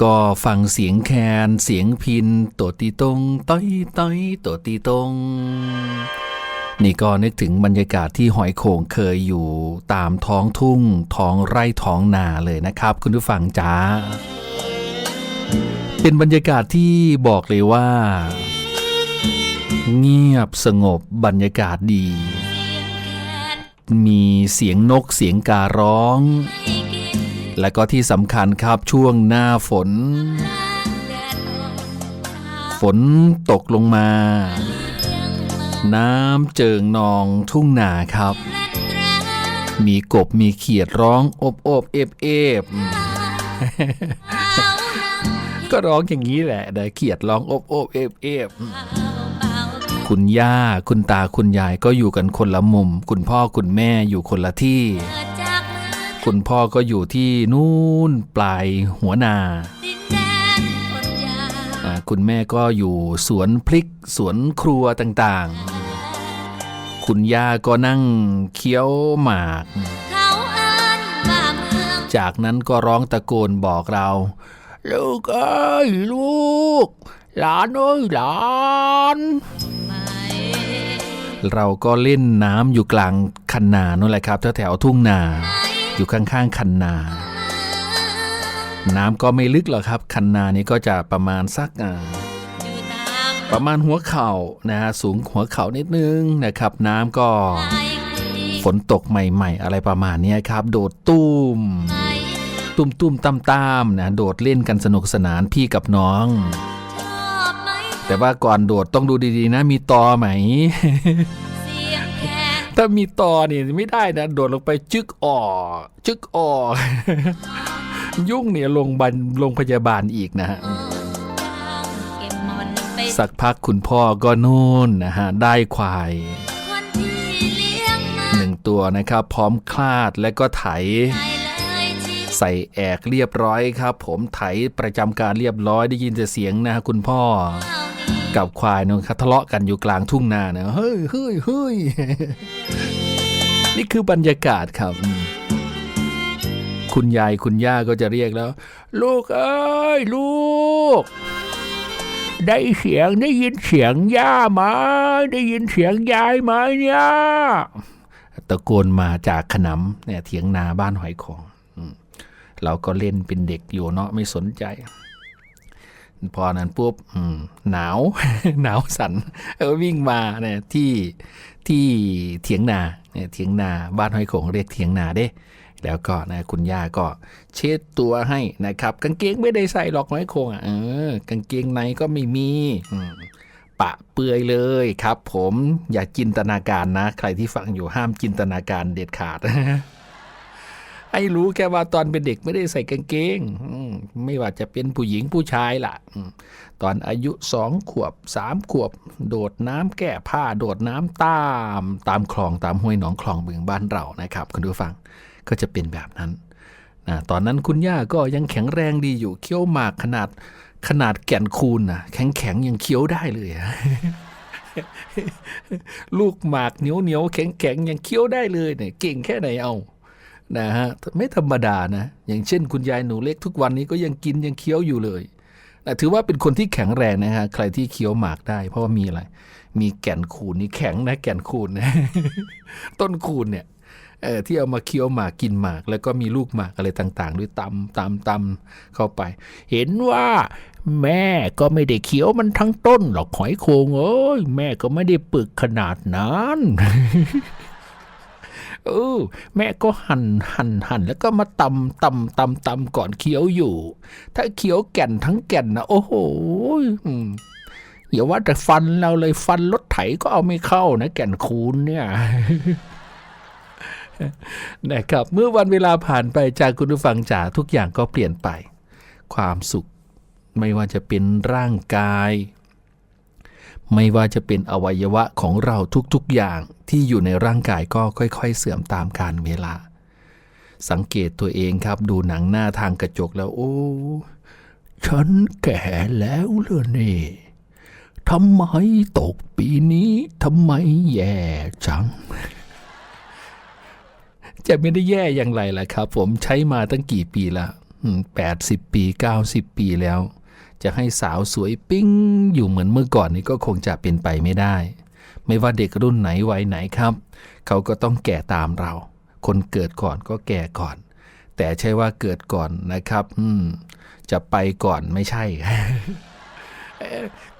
ก็ฟังเสียงแคน เสียงพินตัวตีตรงต้อยต้อยตัวตีตรงนี่ก็นึกถึงบรรยากาศที่หอยโข่งเคยอยู่ตามท้องทุ่ง ท้องไร่ท้องนาเลยนะครับ คุณผู้ฟังจ้า เป็นบรรยากาศที่บอกเลยว่า เงียบสงบบรรยากาศดี มีเสียงนกเสียงการ้อง และก็ที่สำคัญครับช่วงหน้าฝน ฝนตกลงมา น้ำเจิงนองทุ่งนาครับ มีกบมีเขียดร้องอบอบเอบเอบก็ร้องอย่างนี้แหละแต่เขียดร้องอบอบเอบเอบคุณย่าคุณตาคุณยายก็อยู่กันคนละมุม คุณพ่อคุณแม่อยู่คนละที่ คุณพ่อก็อยู่ที่นู่นปลายหัวนาอ่าคุณแม่ก็อยู่สวนพริกสวนครัวต่างๆ คุณย่าก็นั่งเคี้ยวหมาก จากนั้นก็ร้องตะโกนบอกเรา ลูกเอ้ยลูก หลานเอ้ยหลานเราก็เล่นน้ำอยู่กลางคันนานั่นแหละครับแถวๆทุ่งนา อยู่ข้างๆคันนา น้ำก็ไม่ลึกหรอกครับ คันนานี้ก็จะประมาณสักประมาณหัวเข่านะฮะสูงหัวเข่านิดนึงนะครับ น้ำก็ฝนตกใหม่ ๆ อะไรประมาณนี้ครับ โดดตุ้ม ตุ้มตุ้มตั้มตามๆนะโดดเล่นกันสนุกสนานพี่กับน้อง แต่ว่าก่อนโดดต้องดูดีๆนะมีตอไหม ถ้ามีตอนี่ไม่ได้นะ โดดลงไปจึกออกจึกออกยุ่งเนี่ยลงบันลงพยาบาลอีกนะฮะสักพักคุณพ่อก็นู่นนะฮะ ได้ควายหนึ่งตัวนะครับ พร้อมคลาดและก็ไถ ใส่แอกเรียบร้อยครับ ผมไถประจำการเรียบร้อยได้ยินแต่เสียงนะฮะคุณพ่อ กับควายนนครับทะเลาะกันอยู่กลางทุ่งนาเนะเฮ้ยเฮ้ยเฮ้ยนี่คือบรรยากาศครับ คุณยายคุณย่าก็จะเรียกแล้ว ลูกเอ้ยลูก ได้เสียงได้ยินเสียงย่าไหมได้ยินเสียงยายไหมเนี่ยตะโกนมาจากขนำเนี่ยเถียงนาบ้านหอยของเราก็เล่นเป็นเด็กอยู่เนาะไม่สนใจ พอนั้นปุ๊บหนาว หนาวสันเออวิ่งมาเนี่ยที่ที่เถียงนาเนี่ยเถียงนาบ้านห้อยโขงเรียกเถียงนาเด้ แล้วก็นะคุณย่าก็เช็ดตัวให้นะครับ กางเกงไม่ได้ใส่หรอกห้อยโขงอะเออกางเกงในก็ไม่มีปะเปื่อยเลยครับ ผมอย่าจินตนาการนะ ใครที่ฟังอยู่ห้ามจินตนาการเด็ดขาด ให้รู้แค่ว่าตอนเป็นเด็กไม่ได้ใส่กางเกงไม่ว่าจะเป็นผู้หญิงผู้ชายล่ะตอนอายุสองขวบสามขวบ โดดน้ำแก้ผ้าโดดน้ำตามตามคลองตามห้วยหนองคลองบึงบ้านเรานะครับ คุณผู้ฟังก็จะเป็นแบบนั้นนะตอนนั้นคุณย่าก็ยังแข็งแรงดีอยู่เคี้ยวหมากขนาดขนาดแก่นคูนนะแข็งแข็งๆยังเคี้ยวได้เลยลูกหมากเหนียวเหนียวแข็งแข็งๆยังเคี้ยวได้เลยเนี่ยเก่งแค่ไหนเอา นะฮะไม่ธรรมดานะ อย่างเช่น คุณยายหนูเล็กทุกวันนี้ก็ยังกินยังเคี้ยวอยู่เลยนะถือว่าเป็นคนที่แข็งแรงนะฮะใครที่เคี้ยวหมากได้ เพราะว่ามีอะไร มีแก่นคูนนี่แข็งนะแก่นคูนนะต้นคูนเนี่ยเออที่เอามาเคี้ยวหมากกินหมาก แล้วก็มีลูกหมากอะไรต่างๆ ด้วยตำตำตำเข้าไป เห็นว่าแม่ก็ไม่ได้เคี้ยวมันทั้งต้นหรอกหอยโขงเอ้ยแม่ก็ไม่ได้ปึกขนาดนั้น เออ แม่ก็หั่นหั่นหั่นแล้วก็มาตำตำตำตำก่อนเคี้ยวอยู่ ถ้าเคี้ยวแก่นทั้งแก่นนะโอ้โหอย่าว่าแต่ฟันเราเลยฟันรถไถก็เอาไม่เข้านะ แก่นคูนเนี่ยนะครับเมื่อวันเวลาผ่านไปจากคุณผู้ฟังจ๋าทุกอย่างก็เปลี่ยนไป ความสุข ไม่ว่าจะเป็นร่างกาย ไม่ว่าจะเป็นอวัยวะของเราทุกๆอย่างที่อยู่ในร่างกายก็ค่อยๆ เสื่อมตามกาลเวลา สังเกตตัวเองครับดูหนังหน้าทางกระจกแล้วโอ้ฉันแก่แล้วเหรอนี่ทำไมตกปีนี้ทำไมแย่จัง จะไม่ได้แย่อย่างไรล่ะครับ ผมใช้มาตั้งกี่ปีละแปดสิบปี90ปีแล้ว จะให้สาวสวยปิ้งอยู่เหมือนเมื่อก่อนนี้ก็คงจะเป็นไปไม่ได้ ไม่ว่าเด็กรุ่นไหนวัยไหนครับ เขาก็ต้องแก่ตามเรา คนเกิดก่อนก็แก่ก่อน แต่ใช่ว่าเกิดก่อนนะครับ อืม จะไปก่อนไม่ใช่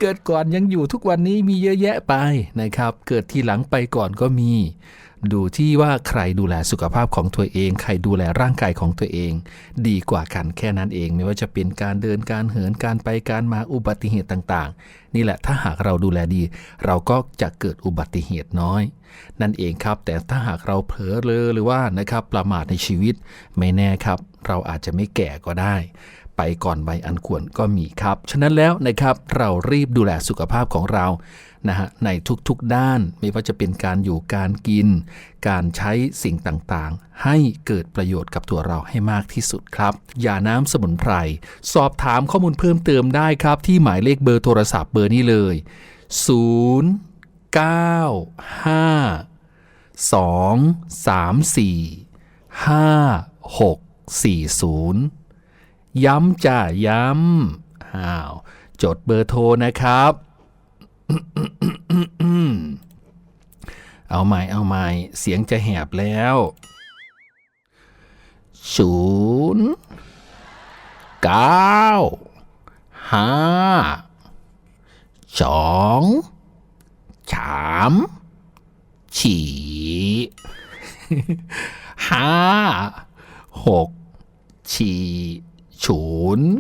เกิดก่อนยังอยู่ทุกวันนี้มีเยอะแยะไปนะครับ เกิดทีหลังไปก่อนก็มี ดูที่ว่าใครดูแลสุขภาพของตัวเอง ใครดูแลร่างกายของตัวเอง ดีกว่ากันแค่นั้นเอง ไม่ว่าจะเป็นการเดินการเหินการไปการมาอุบัติเหตุต่างๆ นี่แหละถ้าหากเราดูแลดี เราก็จะเกิดอุบัติเหตุน้อย นั่นเองครับ แต่ถ้าหากเราเผลอเลอหรือว่านะครับประมาทในชีวิตไม่แน่ครับ เราอาจจะไม่แก่ก็ได้ ไปก่อนวัยอันควรก็มีครับ ฉะนั้นแล้วนะครับเรารีบดูแลสุขภาพของเรานะฮะในทุกๆด้านไม่ว่าจะเป็นการอยู่การกิน การใช้สิ่งต่างๆ ให้เกิดประโยชน์กับตัวเราให้มากที่สุดครับยาน้ำสมุนไพร สอบถามข้อมูลเพิ่มเติมได้ครับ ที่หมายเลขเบอร์โทรศัพท์เบอร์นี้เลย 0 9 5 2 3 4 5 6 4 0 ย้ำจ้าย้ำอ้าวจดเบอร์โทรนะครับ เอาใหม่เอาใหม่เสียงจะแหบแล้วศูนย์เก้าห้าสองสามสี่ห้าหกสี่ ศูนย์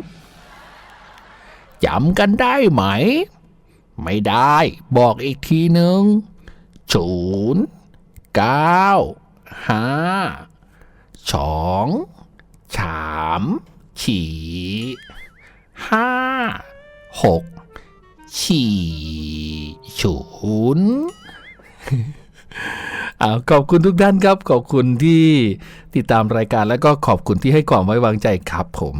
จำกันได้ไหม ไม่ได้บอกอีกทีหนึ่งศูนย์เก้าห้าสองสามสี่ห้าหกสี่ศูนย์ ขอบคุณทุกท่านครับ ขอบคุณที่ติดตามรายการแล้วก็ขอบคุณที่ให้ความไว้วางใจครับผม